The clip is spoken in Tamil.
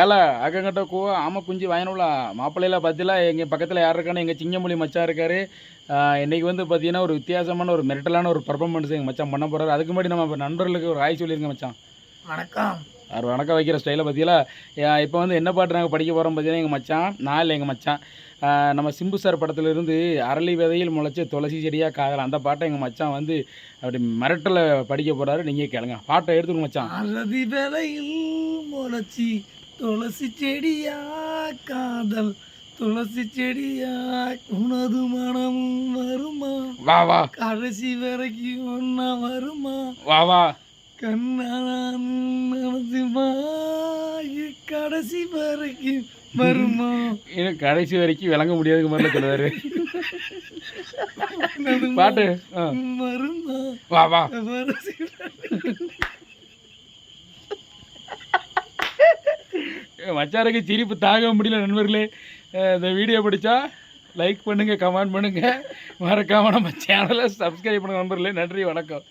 ஏல அக்கங்கிட்ட கோ ஆமை குஞ்சு வாங்கினும்ல. மாப்பிள்ளையில பார்த்தீங்களா எங்கள் பக்கத்தில் யார் இருக்கான்னு எங்கள் சிங்கமொழி மச்சான் இருக்காரு. ஆஹ் இன்னைக்கு வந்து பார்த்தீங்கன்னா ஒரு வித்தியாசமான ஒரு மிரட்டலான ஒரு பர்ஃபார்மன்ஸ் எங்கள் மச்சான் பண்ண போகிறாரு அதுக்கு முன்னாடி நம்ம நண்பர்களுக்கு ஒரு ஆய் சொல்லியிருங்க மச்சான். வணக்கம். அவர் வணக்கம் வைக்கிற ஸ்டைலை பார்த்தீங்களா இப்போ வந்து என்ன பாட்டு நாங்கள் படிக்க போகிறோம் பார்த்தீங்கன்னா எங்கள் மச்சான் நான் இல்லை எங்கள் மச்சான். நம்ம சிம்பு சார் படத்துலேருந்து அரளி விதையில் முளைச்ச துளசி செடியாக காதல் அந்த பாட்டை எங்கள் மச்சான் வந்து அப்படி மிரட்டல படிக்க போகிறாரு நீங்கள் கேளுங்க. பாட்டை எடுத்துக்கோங்க மச்சான். அறதி விலையில் முளைச்சி துளசி செடியா காதல். துளசி செடியா உனது மனமும் வருமா? வா வா. கடைசி வரைக்கும் ஒன்னா வருமா? வா வா. கண்ணான் மனசுமா கடைசி வரைக்கும் வருமா? இன்னும் கடைசி வரைக்கும் விளங்க முடியாதுக்கு மாதிரில சொல்லுவாரு. பாட்டு. வருமா? வா வா. மச்சாருக்கு சிரிப்பு தாக முடியல நண்பர்களே. இந்த வீடியோ பிடிச்சா லைக் பண்ணுங்கள் கமெண்ட் பண்ணுங்கள் மறக்காமல் நம்ம சேனலை சப்ஸ்கிரைப் பண்ணுங்கள் நண்பர்களே. நன்றி வணக்கம்.